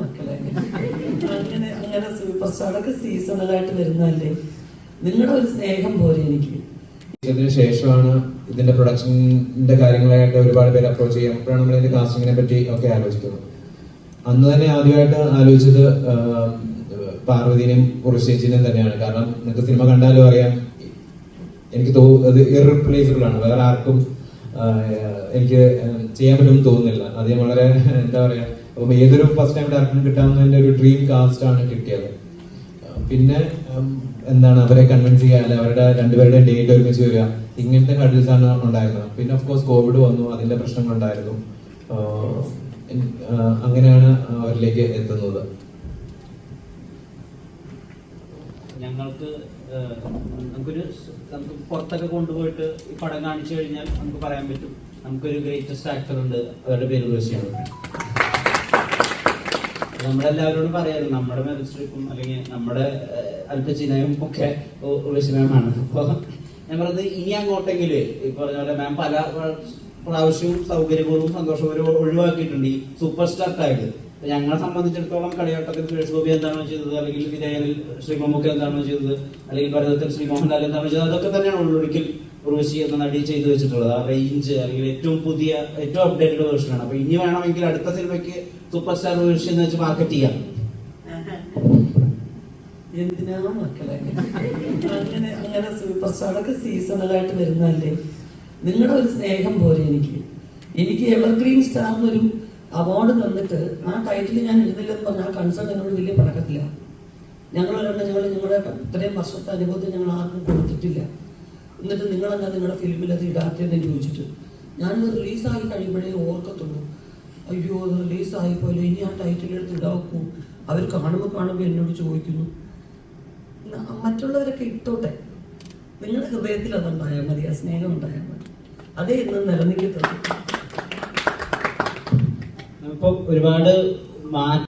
മക്കളെ അങ്ങനെ അങ്ങനെ ഒരു സ്നേഹം ഇതിന് ശേഷമാണ് ഇതിന്റെ പ്രൊഡക്ഷന്റെ കാര്യങ്ങളായിട്ട് ഒരുപാട് പേര് അപ്രോച്ച് ചെയ്യാം അപ്പോഴാണ് നമ്മൾ ഇതിന്റെ കാസ്റ്റിങ്ങിനെ പറ്റി ഒക്കെ ആലോചിക്കുന്നത്. അന്ന് തന്നെ ആദ്യമായിട്ട് ആലോചിച്ചത് പാർവതിനെയും കുറച്ചേച്ചിനെയും തന്നെയാണ്. കാരണം നിങ്ങൾക്ക് സിനിമ കണ്ടാലും അറിയാം എനിക്ക് അത് ഇറീപ്ലേസിബിൾ ആണ്. വേറെ ആർക്കും എനിക്ക് ചെയ്യാൻ പറ്റുമെന്ന് തോന്നുന്നില്ല. അത് വളരെ എന്താ പറയാ അപ്പം ഏതൊരു ഫസ്റ്റ് ടൈം ഡയറക്ടർ കിട്ടാവുന്നതിന്റെ ഒരു ഡ്രീം കാസ്റ്റ് ആണ് കിട്ടിയത്. പിന്നെ എന്താണ് അവരെ കൺവിൻസ് ചെയ്യുക അല്ലെ അവരുടെ രണ്ടുപേരുടെ ഡേറ്റ് ഒരുമിച്ച് വരിക ഇങ്ങനത്തെ ഹഡിൽസ് ആണ് ഉണ്ടായിരുന്നത്. പിന്നെ ഓഫ് കോഴ്സ് കോവിഡ് വന്നു അതിന്റെ പ്രശ്നങ്ങളുണ്ടായിരുന്നു അങ്ങനെയാണ് അവരിലേക്ക് എത്തുന്നത്. ഞങ്ങൾക്ക് നമുക്കൊരു നമുക്ക് പുറത്തൊക്കെ കൊണ്ടുപോയിട്ട് ഈ പടം കാണിച്ചു കഴിഞ്ഞാൽ നമുക്ക് പറയാൻ പറ്റും. നമുക്കൊരു ഗ്രേറ്റസ്റ്റ് ആക്ടർ ഉണ്ട് അവരുടെ പേര് ഉർവശിയാണ് നമ്മളെല്ലാവരോടും പറയാറ് നമ്മുടെ സ്ട്രിപ്പും അല്ലെങ്കിൽ നമ്മുടെ അല്പചിനയും ഒക്കെ ഉർവശി മാമാണ് അപ്പോൾ ഞാൻ പറഞ്ഞത് ഇനി അങ്ങോട്ടെങ്കിലും ഈ പറഞ്ഞ പോലെ മാം പല പ്രാവശ്യവും സൗകര്യപൂർവം സന്തോഷപൂർവം ഒഴിവാക്കിയിട്ടുണ്ട് ഈ സൂപ്പർ സ്റ്റാർ ടാഗ് ഞങ്ങളെ സംബന്ധിച്ചിടത്തോളം കളിയാട്ടത്തിൽ സുരേഷ് ഗോപി എന്താണോ ചെയ്തത് അല്ലെങ്കിൽ വിധേയനിൽ ശ്രീ മമ്മൂക്ക എന്താണോ ചെയ്തത് അല്ലെങ്കിൽ ഭരതത്തിൽ ശ്രീ മോഹൻലാൽ എന്താണോ ചെയ്തത് അതൊക്കെ തന്നെയാണ് ഉള്ളൊരിക്കൽ ഉർവശി എന്ന നടി ചെയ്തു വെച്ചിട്ടുള്ളത്. ആ റേഞ്ച് അല്ലെങ്കിൽ ഏറ്റവും പുതിയ ഏറ്റവും അപ്ഡേറ്റഡ് വേർഷനാണ് അപ്പൊ ഇനി വേണമെങ്കിൽ അടുത്ത സിനിമയ്ക്ക് സൂപ്പർ സ്റ്റാർ ഉർവശി എന്ന് വെച്ച് മാർക്കറ്റ് ചെയ്യാം. എന്തിനാ മക്കളെ? അങ്ങനെ അങ്ങനെ സൂപ്പർ സ്റ്റാറൊക്കെ സീസണലായിട്ട് വരുന്നതല്ലേ? നിങ്ങളുടെ ഒരു സ്നേഹം പോരെ എനിക്ക്. എനിക്ക് എവർഗ്രീൻ സ്റ്റാർ എന്നൊരു അവാർഡ് തന്നിട്ട് ആ ടൈറ്റിൽ ഞാൻ എഴുതില്ലെന്ന് പറഞ്ഞാൽ ആ കൺസേൺ എന്നോട് വലിയ പഴക്കത്തില്ല. ഞങ്ങൾ ഒരെണ്ണം ഞങ്ങൾ നിങ്ങളുടെ ഇത്രയും വർഷത്തെ അനുഭവത്തിൽ ഞങ്ങൾ ആർക്കും കൊടുത്തിട്ടില്ല. എന്നിട്ട് നിങ്ങളെന്താ നിങ്ങളുടെ ഫിലിമിൽ അത് ഇടാത്തതെന്ന് ചോദിച്ചിട്ട്. ഞാനത് റിലീസായി കഴിയുമ്പോഴേ ഓർക്കത്തുള്ളൂ. അയ്യോ അത് റിലീസായി പോലെ ഇനി ആ ടൈറ്റിൽ എടുത്ത് ഇടാക്കൂ അവർ കാണുമ്പോൾ കാണുമ്പോൾ എന്നോട് ചോദിക്കുന്നു. മറ്റുള്ളവരൊക്കെ ഇട്ടോട്ടെ. നിങ്ങളുടെ ഹൃദയത്തിൽ അതുണ്ടായാൽ മതി ആ സ്നേഹം ഉണ്ടായാൽ മതി. അതേ ഇന്ന് നിലനിൽക്കത്തുള്ളൂ. ഇപ്പൊ ഒരുപാട് മാറ്റം